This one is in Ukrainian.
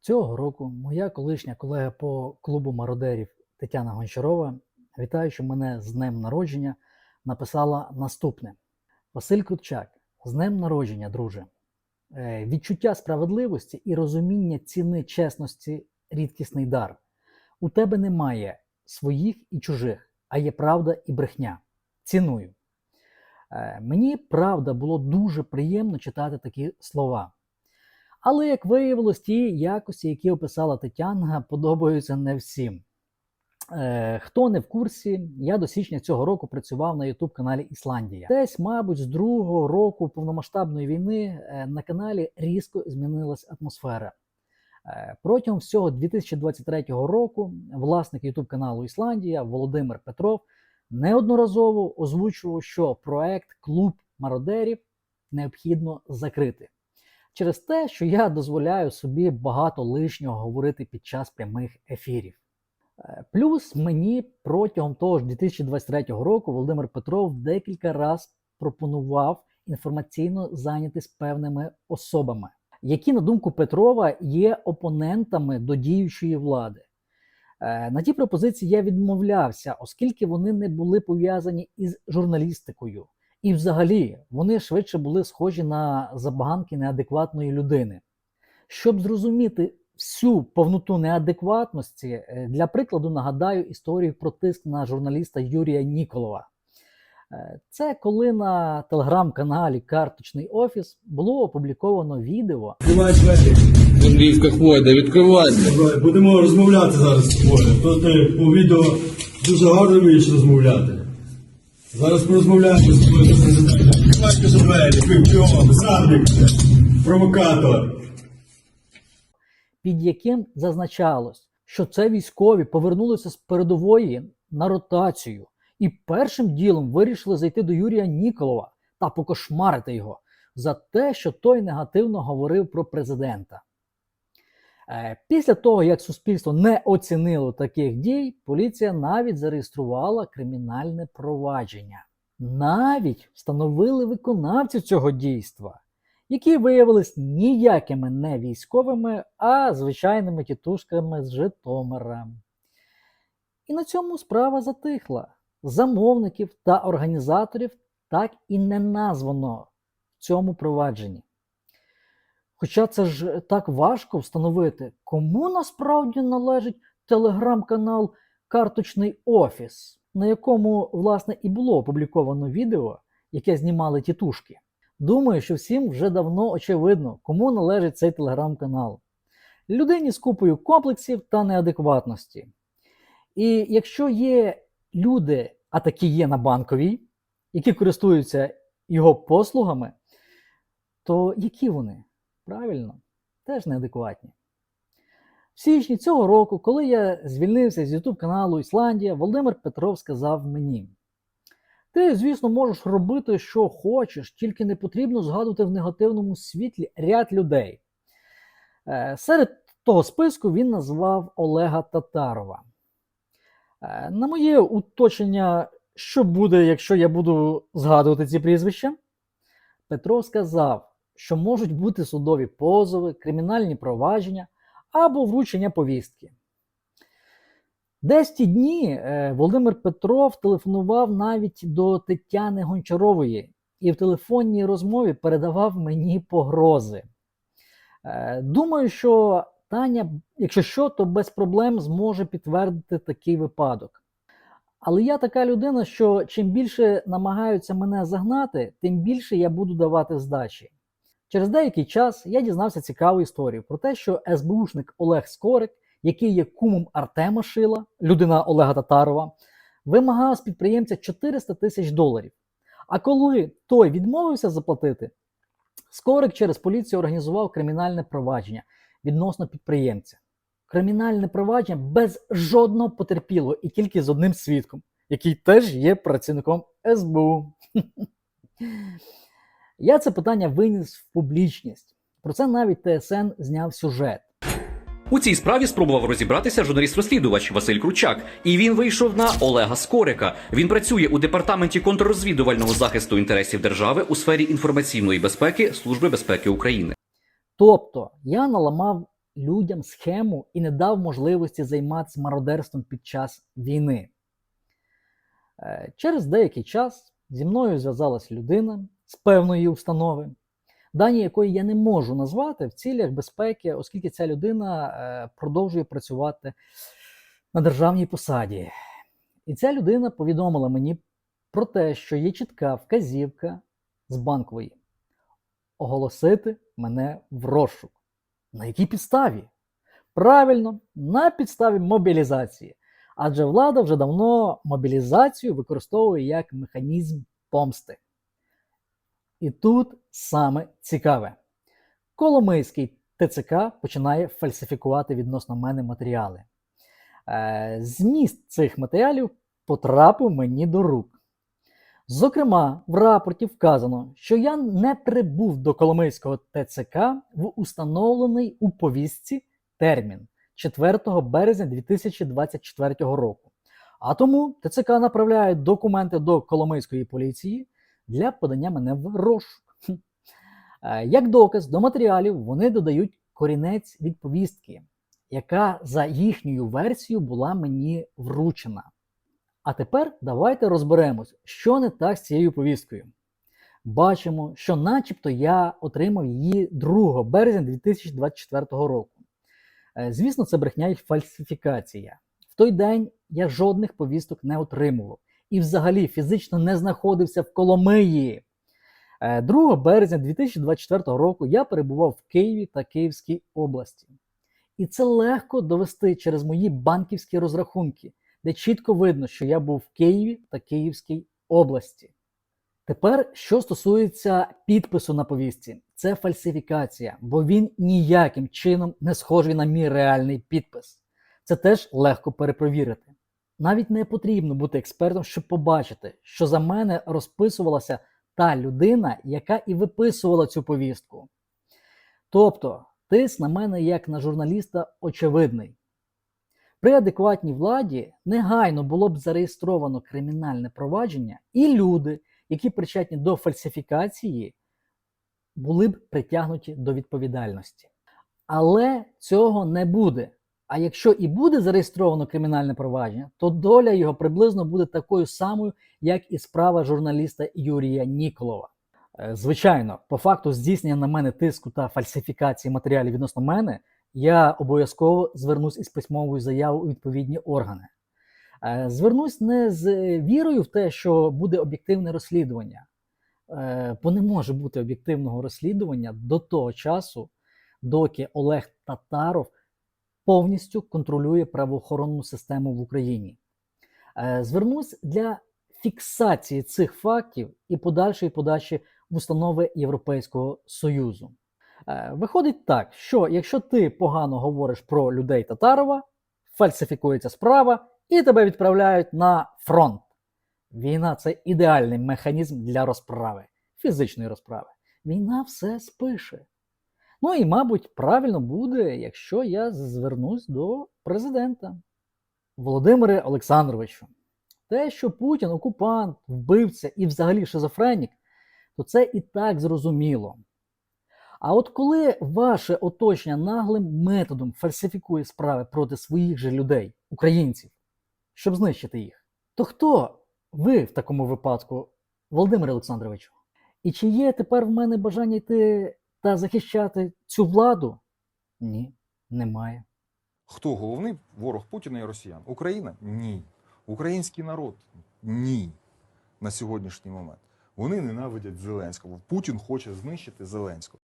Цього року моя колишня колега по клубу мародерів Тетяна Гончарова, вітаючи мене з днем народження, написала наступне: Василь Крутчак, з днем народження, друже. Е, Відчуття справедливості і розуміння ціни чесності рідкісний дар. У тебе немає своїх і чужих, а є правда і брехня. Ціную. Е, Мені правда було дуже приємно читати такі слова. Але, як виявилось, ті якості, які описала Тетяна, подобаються не всім. Е, хто не в курсі, я до січня цього року працював на youtube каналі Ісландія. Десь, мабуть, з другого року повномасштабної війни е, на каналі різко змінилась атмосфера. Е, Протягом всього 2023 року власник youtube каналу Ісландія Володимир Петров неодноразово озвучував, що проект Клуб мародерів необхідно закрити через те, що я дозволяю собі багато лишнього говорити під час прямих ефірів. Е, Плюс мені протягом того ж 2023 року Володимир Петров декілька разів пропонував інформаційно зайнятися певними особами, які, на думку Петрова, є опонентами до діючої влади. Е, На ті пропозиції я відмовлявся, оскільки вони не були пов'язані із журналістикою. І взагалі вони швидше були схожі на забаганки неадекватної людини. Щоб зрозуміти всю повноту неадекватності, е, для прикладу нагадаю історію про тиск на журналіста Юрія Ніколова. Е, Це коли на телеграм-каналі Карточний офіс було опубліковано відео, Відкривай хвойда, відкривай. Будемо розмовляти зараз з. То ти по відео дуже гарно вмієш розмовляти. Зараз порозмовляємо з тобою президента. Відкривай скажи двері, зрадник, провокатор. під яким зазначалось, що це військові повернулися з передової на ротацію і першим ділом вирішили зайти до Юрія Ніколова та покошмарити його за те, що той негативно говорив про президента. Е, Після того, як суспільство не оцінило таких дій, поліція навіть зареєструвала кримінальне провадження. Навіть встановили виконавців цього дійства, які виявились ніякими не військовими, а звичайними тітушками з Житомира. І на цьому справа затихла. Замовників та організаторів так і не названо в цьому провадженні. Хоча це ж так важко встановити, кому насправді належить телеграм-канал Карточний офіс, на якому, власне, і було опубліковано відео, яке знімали тітушки. Думаю, що всім вже давно очевидно, кому належить цей телеграм-канал. Людині з купою комплексів та неадекватності. І якщо є люди, а такі є на банковій, які користуються його послугами, то які вони? Правильно, теж неадекватні. В січні цього року, коли я звільнився з YouTube каналу Ісландія, Володимир Петров сказав мені: Ти, звісно, можеш робити, що хочеш, тільки не потрібно згадувати в негативному світлі ряд людей. Е, Серед того списку він назвав Олега Татарова. Е, На моє уточнення, що буде, якщо я буду згадувати ці прізвища, Петров сказав, що можуть бути судові позови, кримінальні провадження або вручення повістки. Десь ті дні е, Володимир Петров телефонував навіть до Тетяни Гончарової і в телефонній розмові передавав мені погрози. Е, Думаю, що Таня, якщо що, то без проблем зможе підтвердити такий випадок. Але я така людина, що чим більше намагаються мене загнати, тим більше я буду давати здачі. Через деякий час я дізнався цікаву історію про те, що СБУшник Олег Скорик, який є кумом Артема Шила, людина Олега Татарова, вимагав з підприємця 400 тисяч доларів. А коли той відмовився заплатити, Скорик через поліцію організував кримінальне провадження відносно підприємця. Кримінальне провадження без жодного потерпілого і тільки з одним свідком, який теж є працівником СБУ. Я це питання виніс в публічність. Про це навіть ТСН зняв сюжет. У цій справі спробував розібратися журналіст-розслідувач Василь Кручак, і він вийшов на Олега Скорика. Він працює у департаменті контррозвідувального захисту інтересів держави у сфері інформаційної безпеки Служби безпеки України. Тобто я наламав людям схему і не дав можливості займатися мародерством під час війни. Е, Через деякий час зі мною зв'язалась людина з певної установи, дані якої я не можу назвати в цілях безпеки, оскільки ця людина е, продовжує працювати на державній посаді. І ця людина повідомила мені про те, що є чітка вказівка з банкової оголосити мене в розшук. На якій підставі? Правильно, на підставі мобілізації. Адже влада вже давно мобілізацію використовує як механізм помсти. І тут саме цікаве. Коломийський ТЦК починає фальсифікувати відносно мене матеріали. Е, Зміст цих матеріалів потрапив мені до рук. Зокрема, в рапорті вказано, що я не прибув до Коломийського ТЦК в установлений у повістці термін 4 березня 2024 року. А тому ТЦК направляє документи до Коломийської поліції для подання мене в розшук. Е, Як доказ до матеріалів вони додають корінець від повістки, яка за їхньою версією була мені вручена. А тепер давайте розберемось, що не так з цією повісткою. Бачимо, що начебто я отримав її 2 березня 2024 року. Е, Звісно, це брехня і фальсифікація. В той день я жодних повісток не отримував і взагалі фізично не знаходився в Коломиї. Е, 2 березня 2024 року я перебував в Києві та Київській області. І це легко довести через мої банківські розрахунки, де чітко видно, що я був в Києві та Київській області. Тепер, що стосується підпису на повістці, це фальсифікація, бо він ніяким чином не схожий на мій реальний підпис. Це теж легко перепровірити. Навіть не потрібно бути експертом, щоб побачити, що за мене розписувалася та людина, яка і виписувала цю повістку. Тобто, тиск на мене як на журналіста очевидний. При адекватній владі негайно було б зареєстровано кримінальне провадження, і люди, які причетні до фальсифікації, були б притягнуті до відповідальності. Але цього не буде. А якщо і буде зареєстровано кримінальне провадження, то доля його приблизно буде такою самою, як і справа журналіста Юрія Ніколова. Е, Звичайно, по факту здійснення на мене тиску та фальсифікації матеріалів відносно мене, я обов'язково звернусь із письмовою заявою у відповідні органи. Е, Звернусь не з вірою в те, що буде об'єктивне розслідування, Е, бо не може бути об'єктивного розслідування до того часу, доки Олег Татаров повністю контролює правоохоронну систему в Україні. Е, Звернусь для фіксації цих фактів і подальшої подачі в установи Європейського Союзу. Е, Виходить так, що якщо ти погано говориш про людей Татарова, фальсифікується справа і тебе відправляють на фронт. Війна це ідеальний механізм для розправи, фізичної розправи. Війна все спише. Ну і, мабуть, правильно буде, якщо я звернусь до президента. Володимире Олександровичу, те, що Путін окупант, вбивця і взагалі шизофренік, то це і так зрозуміло. А от коли ваше оточення наглим методом фальсифікує справи проти своїх же людей, українців, щоб знищити їх, то хто ви в такому випадку, Володимире Олександровичу? І чи є тепер в мене бажання йти та захищати цю владу? Ні, немає. Хто головний ворог Путіна і росіян? Україна? Ні. Український народ? Ні. На сьогоднішній момент. Вони ненавидять Зеленського. Путін хоче знищити Зеленського.